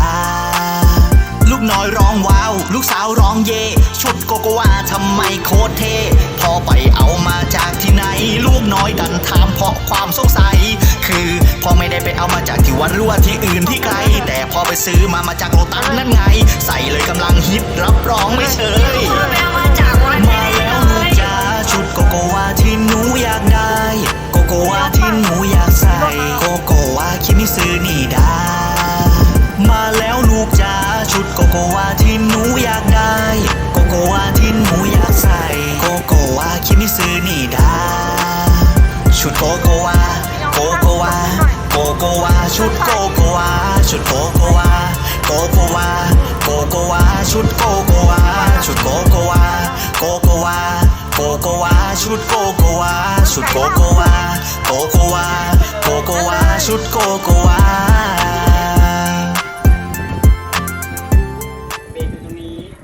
า ลูกสาวร้องเย ชุดโกโกวาทำไมโคตรเท่พอไปเอามาจากที่ไหน ลูกน้อยดันถามเพราะความสงสัย คือพอไม่ได้ไปเอามาจากที่วัดหรือว่าที่อื่นที่ไกล แต่พอไปซื้อมามาจากโลตัสนั่นไง ใส่เลยกำลังฮิตรับรองไม่เชย โกวาที่หนูอยากได้ โกโกวาที่หนูอยากใส่ โกโกวาคิมิซึนี่ดาชุดโกโกวา โกโกวา โกโกวา ชุดโกโกวา ชุดโกโกวา โกโกวา โกโกวา ชุดโกโกวา ชุดโกโกวา โกโกวา โกโกวา ชุดโกโกวา ชุดโกโกวา โกโกวา โกโกวา ชุดโกโกวา